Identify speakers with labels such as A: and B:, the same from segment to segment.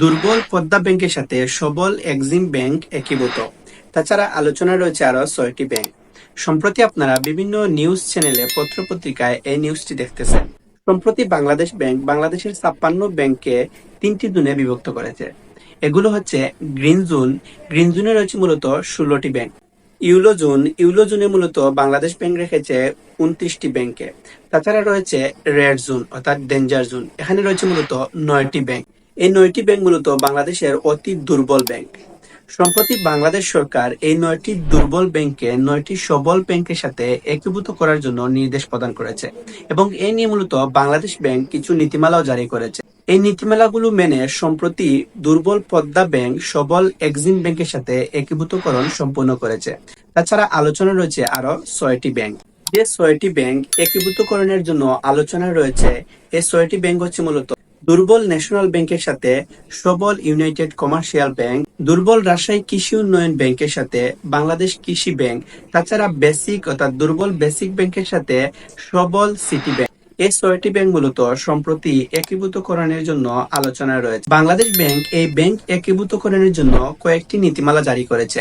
A: দুর্বল পদ্মা ব্যাংকের সাথে সবল এক্সিম ব্যাংক একীভূত। তাছাড়া আলোচনা রয়েছে আরও ছয়টি ব্যাংক। সম্প্রতি আপনারা বিভিন্ন নিউজ চ্যানেলে পত্রপত্রিকায় এই নিউজটি দেখতেছেন। সম্প্রতি বাংলাদেশ ব্যাংক বাংলাদেশের ছাপ্পান্ন ব্যাংককে তিনটি জোনে বিভক্ত করেছে। এগুলো হচ্ছে গ্রিন জোন। গ্রিন জোনে রয়েছে মূলত ষোলোটি ব্যাংক। Yellow zone. ইউলো জোনে মূলত বাংলাদেশ ব্যাংক রেখেছে উনত্রিশটি ব্যাংকে। তাছাড়া রয়েছে রেড জোন অর্থাৎ ডেঞ্জার জোন। এখানে রয়েছে মূলত নয়টি ব্যাংক। এই নয়টি ব্যাংক মূলত বাংলাদেশের অতি দুর্বল ব্যাংক। সম্প্রতি বাংলাদেশ সরকার এই নয়টি দুর্বল ব্যাংককে নয়টি সবল ব্যাংকের সাথে একীভূত করার জন্য নির্দেশ প্রদান করেছে এবং এই নিয়ে মূলত বাংলাদেশ ব্যাংক কিছু নীতিমালাও জারি করেছে। এই নীতিমালাগুলো মেনে সম্প্রতি দুর্বল পদ্মা ব্যাংক সবল এক্সিম ব্যাংকের সাথে একীভূতকরণ সম্পূর্ণ করেছে। তাছাড়া আলোচনা রয়েছে আরও ছয়টি ব্যাংক। যে ছয়টি ব্যাংক একীভূতকরণের জন্য আলোচনা রয়েছে, এই ছয়টি ব্যাংক হচ্ছে মূলত দুর্বল ন্যাশনাল ব্যাংকের সাথে সবল ইউনাইটেড কমার্শিয়াল ব্যাংক, দুর্বল রাজশাহী কৃষি উন্নয়ন ব্যাংকের সাথে বাংলাদেশ কৃষি ব্যাংক, তাছাড়া বেসিক অর্থাৎ দুর্বল বেসিক ব্যাংকের সাথে সবল সিটি ব্যাংক। এই ছয়টি ব্যাংক মূলত সম্প্রতি একীভূতকরণের জন্য আলোচনায় রয়েছে। বাংলাদেশ ব্যাংক এই ব্যাংক একীভূতকরণের জন্য কয়েকটি নীতিমালা জারি করেছে।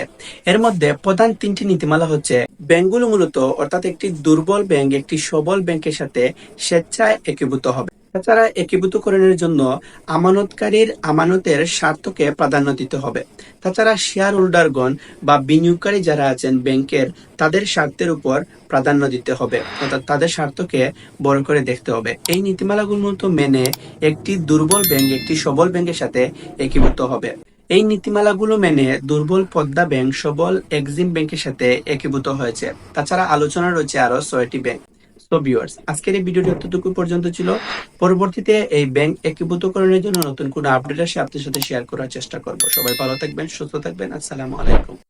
A: এর মধ্যে প্রধান তিনটি নীতিমালা হচ্ছে, ব্যাংকগুলো মূলত অর্থাৎ একটি দুর্বল ব্যাংক, একটি সবল ব্যাংকের সাথে স্বেচ্ছায় একীভূত হবে। তাছাড়া একীভূতকরণের জন্য আমানতকারীর আমানতের স্বার্থকে প্রাধান্য দিতে হবে। তাছাড়া শেয়ার হোল্ডারগণ বা বিনিয়োগকারী যারা আছেন ব্যাংকের, তাদের স্বার্থের উপর প্রাধান্য দিতে হবে। অর্থাৎ তাদের স্বার্থকে বড় করে দেখতে হবে। এই নীতিমালাগুলো মতো মেনে একটি দুর্বল ব্যাংক, একটি সবল ব্যাংকের সাথে একীভূত হবে। এই নীতিমালাগুলো মেনে দুর্বল পদ্মা ব্যাংক, সবল এক্সিম ব্যাংকের সাথে একীভূত হয়েছে। তাছাড়া আলোচনা রয়েছে আরও ছয়টি ব্যাংক। সো ভিউয়ার্স আজকের এই ভিডিওটি অতটুকু পর্যন্ত ছিল। পরবর্তীতে এই ব্যাংক একীভূতকরণের জন্য নতুন কোনো আপডেট আসে আপনার সাথে শেয়ার করার চেষ্টা করব। সবাই ভালো থাকবেন, সুস্থ থাকবেন, আসসালামু আলাইকুম।